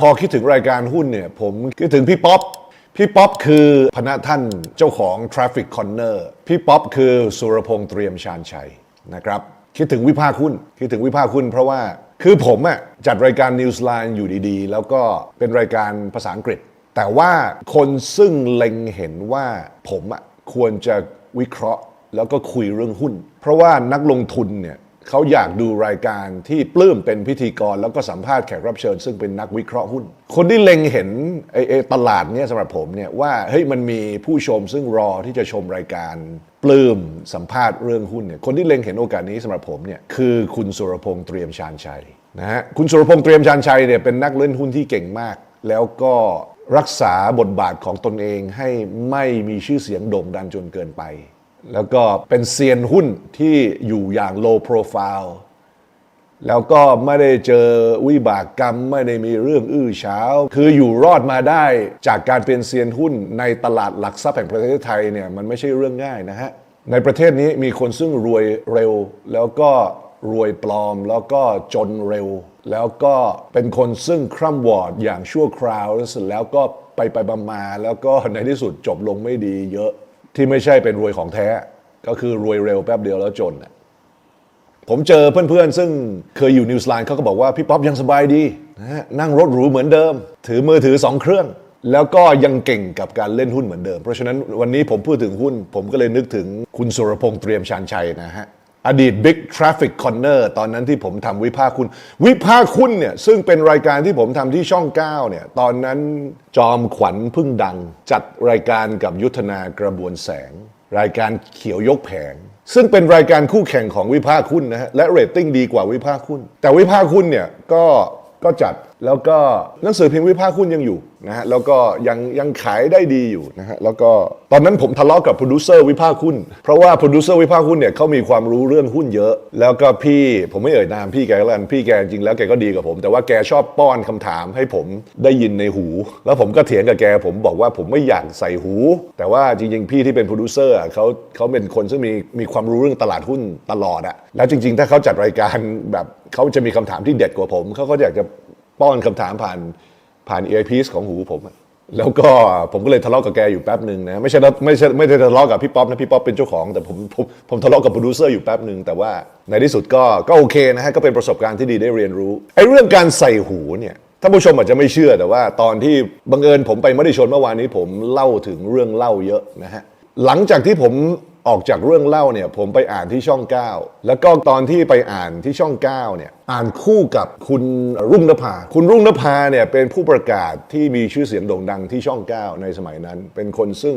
พอคิดถึงรายการหุ้นเนี่ย ผมคิดถึงพี่ป๊อป พี่ป๊อปคือพนักท่านเจ้าของ Traffic Corner พี่ป๊อปคือสุรพงษ์เตรียมชาญชัยนะครับคิดถึงวิภาคหุ้นคิดถึงวิภาคหุ้นเพราะว่าคือผมอะจัดรายการ Newsline อยู่ดีๆ แล้วก็เป็นรายการภาษาอังกฤษ แต่ว่าคนซึ่งเล็งเห็นว่าผมอะควรจะวิเคราะห์ แล้วก็คุยเรื่องหุ้น เพราะว่านักลงทุนเนี่ย เขาอยากดูรายการที่ปลื้มเป็นพิธีกร แล้วก็สัมภาษณ์แขกรับเชิญ ซึ่งเป็นนักวิเคราะห์หุ้น คนที่เล็งเห็นไอ้ตลาดเนี่ยสำหรับผมเนี่ยว่าเฮ้ยมันมีผู้ชมซึ่งรอที่จะชมรายการปลื้มสัมภาษณ์เรื่องหุ้นเนี่ยคนที่เล็งเห็นโอกาสนี้สำหรับผมเนี่ยคือคุณสุรพงษ์เตรียมชาญชัยนะฮะคุณสุรพงษ์เตรียมชาญชัยเนี่ยเป็นนักเล่นหุ้นที่เก่งมาก แล้วก็รักษาบทบาทของตนเองให้ไม่มีชื่อเสียงโด่งดังจนเกินไป แล้วก็เป็นเซียนหุ้นที่อยู่อย่าง low profile แล้วก็ไม่ได้เจอวิบากกรรมไม่ได้มีเรื่องอื้อฉาคืออยู่รอดมาได้จากการเป็นเซียนหุ้นในตลาดหลักทรัพย์แห่งประเทศไทยเนี่ยมันไม่ใช่เรื่องง่ายนะฮะ ในประเทศนี้มีคนซึ่งรวยเร็ว แล้วก็รวยปลอม แล้วก็จนเร็ว แล้วก็เป็นคนซึ่งคร่ำวอดอย่างชั่วคราวแล้วเสร็จแล้วก็ไปไปมามาแล้วก็ในที่สุดจบลงไม่ดีเยอะ ที่ไม่ใช่เป็นรวยของแท้ ก็คือรวยเร็วแป๊บเดียวแล้วจนน่ะผมเจอเพื่อนๆ ซึ่งเคยอยู่นิวซีแลนด์เขาก็บอกว่าพี่ป๊อปยังสบายดีนะนั่งรถหรูเหมือนเดิม ถือมือถือสองเครื่อง แล้วก็ยังเก่งกับการเล่นหุ้นเหมือนเดิม เพราะฉะนั้นวันนี้ผมพูดถึงหุ้น ผมก็เลยนึกถึงคุณสุรพงษ์เตรียมชานชัยนะฮะ อดีต Big Traffic Corner ตอนนั้นที่ผมทำวิภาคุณ วิภาคุณเนี่ยซึ่งเป็นรายการที่ผมทำที่ช่อง 9 เนี่ย ตอนนั้นจอมขวัญพึ่งดัง จัดรายการกับยุทธนากระบวนแสง รายการเขียวยกแผง ซึ่งเป็นรายการคู่แข่งของวิภาคหุ้นะฮะและเรตติ้งดีกว่าวิภาคหุ้นแต่วิภาคหุ้นเนี่ยก็ก็จัด แล้วก็หนังสือพิมพ์วิภาคหุ้นยังอยู่นะฮะแล้วก็ยังยังขายได้ดีอยู่นะฮะแล้วก็ตอนนั้นผมทะเลาะกับโปรดิวเซอร์วิภาคหุ้นเพราะว่าโปรดิวเซอร์วิภาคหุ้นเนี่ยเขามีความรู้เรื่องหุ้นเยอะ แล้วก็พี่ผมไม่เอ่ยนามพี่แกแล้วกันพี่แกจริงแล้วแกก็ดีกับผม แต่ว่าแกชอบป้อนคำถามให้ผมได้ยินในหู แล้วผมก็เถียงกับแกผมบอกว่าผมไม่อยากใส่หู แต่ว่าจริงๆ พี่ที่เป็นโปรดิวเซอร์เขาเขาเป็นคนซึ่งมีมีความรู้เรื่องตลาดหุ้นตลอดอะแล้วจริง ๆ ถ้าเขาจัดรายการแบบเขาจะมีคำถามที่เด็ดกว่าผมเขาก็อยากจะ ป้อนคำถามผ่านผ่าน earpiece ของหูผมแล้วก็ผมก็เลยทะเลาะกับแกอยู่แป๊บหนึ่งนะไม่ใช่ไม่ใช่ไม่ได้ทะเลาะกับพี่ป๊อปนะพี่ป๊อปเป็นเจ้าของ แต่ผมผมผมทะเลาะกับโปรดิวเซอร์อยู่แป๊บหนึ่งแต่ว่าในที่สุดก็ก็โอเคนะฮะก็เป็นประสบการณ์ที่ดีได้เรียนรู้ไอ้เรื่องการใส่หูเนี่ยท่านผู้ชมอาจจะไม่เชื่อแต่ว่าตอนที่บังเอิญผมไปมติชนเมื่อวานนี้ผมเล่าถึงเรื่องเล่าเยอะนะฮะหลังจากที่ผม ออกจากเรื่องเล่าเนี่ยผมไปอ่านที่ช่อง 9 แล้วก็ตอนที่ไปอ่านที่ช่อง9เนี่ยอ่านคู่กับคุณรุ่งนภา คุณรุ่งนภาเนี่ยเป็นผู้ประกาศที่มีชื่อเสียงโด่งดังที่ช่อง 9 ในสมัยนั้น เป็นคนซึ่ง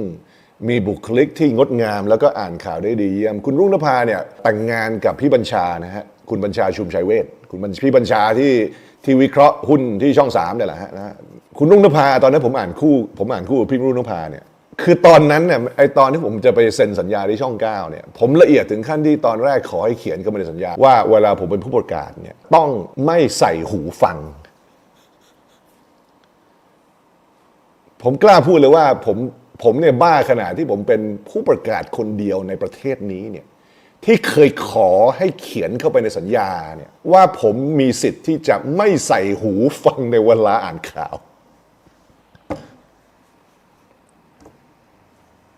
มีบุคลิกที่งดงาม แล้วก็อ่านข่าวได้ดีเยี่ยม คุณรุ่งนภาเนี่ยแต่งงานกับพี่บัญชานะฮะคุณบัญชาชุมชัยเวทคุณบัญพี่บัญชาที่ที่วิเคราะห์หุ้นที่ช่องสามเนี่ยแหละฮะนะคุณรุ่งนภาตอนนั้นผมอ่านคู่ ผมอ่านคู่พี่รุ่งนภาเนี่ย คือตอนนั้นเนี่ยไอตอนที่ผมจะไปเซ็นสัญญาที่ช่อง9เนี่ยผมละเอียดถึงขั้นที่ตอนแรกขอให้เขียนเข้ามาในสัญญา ว่าเวลาผมเป็นผู้ประกาศเนี่ยต้องไม่ใส่หูฟัง ผมกล้าพูดเลยว่าผมผมเนี่ยบ้าขนาดที่ผมเป็นผู้ประกาศคนเดียวในประเทศนี้เนี่ยที่เคยขอให้เขียนเข้าไปในสัญญาเนี่ยว่าผมมีสิทธิ์ที่จะไม่ใส่หูฟังในเวลาอ่านข่าว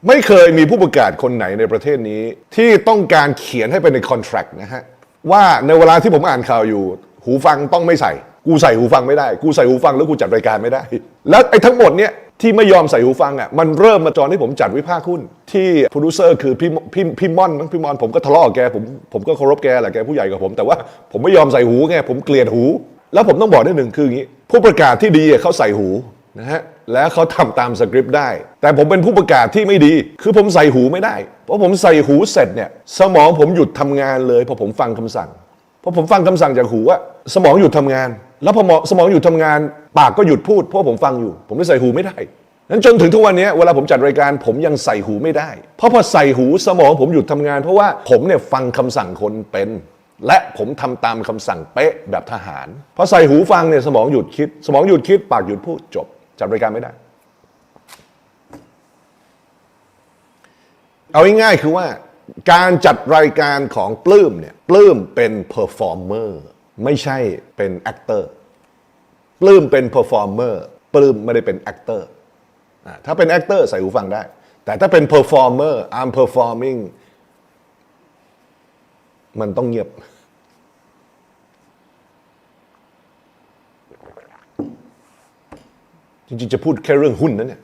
ไม่เคยมีผู้ประกาศคนไหนในประเทศนี้ ที่ต้องการเขียนให้เป็นในคอนแทรคนะฮะว่าในเวลาที่ผมอ่านข่าวอยู่ หูฟังต้องไม่ใส่ กูใส่หูฟังไม่ได้ กูใส่หูฟังแล้วกูจัดรายการไม่ได้ แล้วไอ้ทั้งหมดเนี่ยที่ไม่ยอมใส่หูฟังอะมันเริ่มมาตอนที่ผมจัดวิพากษ์หุ้นที่โปรดิวเซอร์คือพี่พี่พี่ม่อนมั้งพี่ม่อนผมก็ทะเลาะกับแกผมผมก็เคารพแกแหละแกผู้ใหญ่กว่าผม แต่ว่าผมไม่ยอมใส่หูไงผมเกลียดหู แล้วผมต้องบอกได้หนึ่งคืออย่างนี้ผู้ประกาศที่ดีอะเขาใส่หูนะฮะ แล้วเขาทำตามสคริปต์ได้ แต่ผมเป็นผู้ประกาศที่ไม่ดี คือผมใส่หูไม่ได้ เพราะผมใส่หูเสร็จเนี่ย สมองผมหยุดทำงานเลยพอผมฟังคำสั่งพอผมฟังคำสั่งจากหูอะสมองหยุดทำงาน แล้วพอสมองหยุดทำงาน ปากก็หยุดพูดเพราะผมฟังอยู่ ผมไม่ใส่หูไม่ได้นั้นจนถึงทุกวันนี้เวลาผมจัดรายการผมยังใส่หูไม่ได้ เพราะพอใส่หูสมองผมหยุดทำงาน เพราะว่าผมเนี่ยฟังคำสั่งคนเป็น และผมทำตามคำสั่งเป๊ะแบบทหารพอใส่หูฟังเนี่ยสมองหยุดคิด สมองหยุดคิด ปากหยุดพูดจบ จัดบริการไม่ได้ เอาง่ายๆคือว่า การจัดรายการของปลื้มเนี่ยปลื้มเป็นเพอร์ฟอร์เมอร์ไม่ใช่เป็นแอคเตอร์ปลื้มเป็นเพอร์ฟอร์เมอร์ปลื้มไม่ได้เป็นแอคเตอร์ถ้าเป็นแอคเตอร์ใส่หูฟังได้ แต่ถ้าเป็นเพอร์ฟอร์เมอร์ I'm performing มันต้องเงียบ จริงๆ จะพูดแค่เรื่องหุ้นนะเนี่ย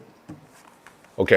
โอเค